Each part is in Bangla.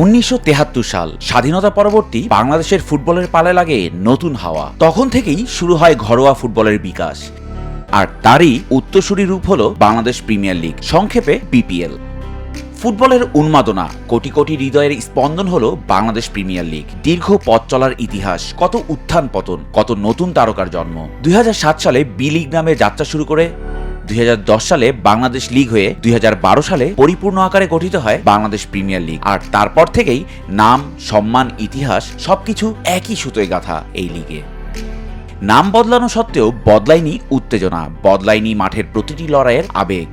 উনিশশো সাল স্বাধীনতা পরবর্তী বাংলাদেশের ফুটবলের পালে লাগে নতুন হাওয়া। তখন থেকেই শুরু হয় ঘরোয়া ফুটবলের বিকাশ। আর তারই উত্তরসূরি রূপ হল বাংলাদেশ প্রিমিয়ার লিগ, সংক্ষেপে বিপিএল। ফুটবলের উন্মাদনা, কোটি কোটি হৃদয়ের স্পন্দন হলো বাংলাদেশ প্রিমিয়ার লিগ। দীর্ঘ পথ চলার ইতিহাস, কত উত্থান পতন, কত নতুন তারকার জন্ম। দুই হাজার সাত সালে বি লিগ নামে যাত্রা শুরু করে দুই হাজার দশ সালে বাংলাদেশ লিগ হয়ে দুই হাজার বারো সালে পরিপূর্ণ আকারে গঠিত হয় বাংলাদেশ প্রিমিয়ার লিগ। আর তারপর থেকেই নাম, সম্মান, ইতিহাস সবকিছু একই সুতোয় গাথা এই লিগে। নাম বদলানো সত্ত্বেও বদলায়নি উত্তেজনা, বদলায়নি মাঠের প্রতিটি লড়াইয়ের আবেগ।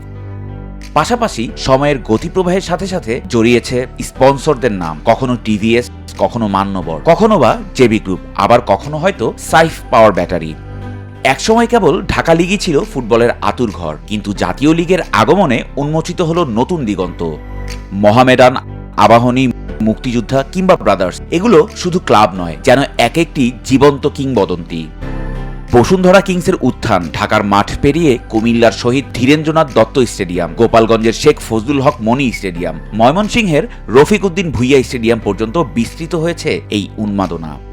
পাশাপাশি সময়ের গতিপ্রবাহের সাথে সাথে জড়িয়েছে স্পন্সরদের নাম, কখনো টিভিএস, কখনো মান্যবর, কখনো বা জেবি গ্রুপ, আবার কখনো হয়তো সাইফ পাওয়ার ব্যাটারি। একসময় কেবল ঢাকা লিগই ছিল ফুটবলের আতুর ঘর, কিন্তু জাতীয় লিগের আগমনে উন্মোচিত হলো নতুন দিগন্ত। মহামেডান, আবাহনী, মুক্তিযোদ্ধা কিংবা ব্রাদার্স এগুলো শুধু ক্লাব নয়, যেন এক একটি জীবন্ত কিংবদন্তি। বসুন্ধরা কিংসের উত্থান, ঢাকার মাঠ পেরিয়ে কুমিল্লার শহীদ ধীরেন্দ্রনাথ দত্ত স্টেডিয়াম, গোপালগঞ্জের শেখ ফজলুল হক মনি স্টেডিয়াম, ময়মনসিংহের রফিক উদ্দিন ভুইয়া স্টেডিয়াম পর্যন্ত বিস্তৃত হয়েছে এই উন্মাদনা।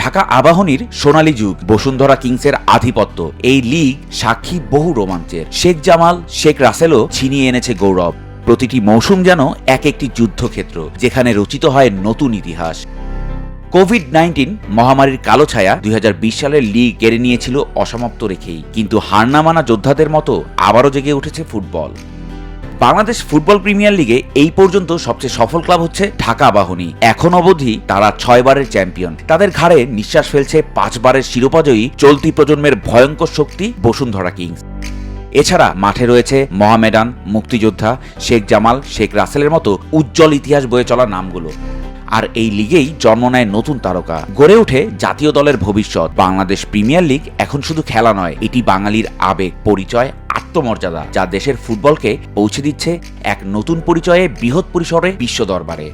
ঢাকা আবাহনীর সোনালী যুগ, বসুন্ধরা কিংসের আধিপত্য। এই লিগ সাক্ষী বহু রোমাঞ্চের। শেখ জামাল, শেখ রাসেলও ছিনিয়ে এনেছে গৌরব। প্রতিটি মৌসুম যেন এক একটি যুদ্ধক্ষেত্র, যেখানে রচিত হয় নতুন ইতিহাস। কোভিড নাইন্টিন মহামারীর কালো ছায়া দুই হাজার বিশ সালের লিগ কেড়ে নিয়েছিল অসমাপ্ত রেখেই। কিন্তু হার না মানা যোদ্ধাদের মতো আবারও জেগে উঠেছে ফুটবল। বাংলাদেশ ফুটবল প্রিমিয়ার লিগে এই পর্যন্ত সবচেয়ে সফল ক্লাব হচ্ছে ঢাকা আবাহনী। এখন অবধি তারা ছয়বারের চ্যাম্পিয়ন। তাদের ঘাড়ে নিঃশ্বাস ফেলছে পাঁচবারের শিরোপাজয়ী চলতি প্রজন্মের ভয়ঙ্কর শক্তি বসুন্ধরা কিংস। এছাড়া মাঠে রয়েছে মহামেডান, মুক্তিযোদ্ধা শেখ জামাল, শেখ রাসেলের মতো উজ্জ্বল ইতিহাস বয়ে চলা নামগুলো। আর এই লিগেই জন্ম নেয় নতুন তারকা। গড়ে ওঠে জাতীয় দলের ভবিষ্যৎ। বাংলাদেশ প্রিমিয়ার লিগ এখন শুধু খেলা নয়, এটি বাঙালির আবেগ, পরিচয় আত্মমর্যাদা যা দেশের ফুটবলকে পৌঁছে দিচ্ছে এক নতুন পরিচয়ে বৃহৎ পরিসরে বিশ্ব দরবারে।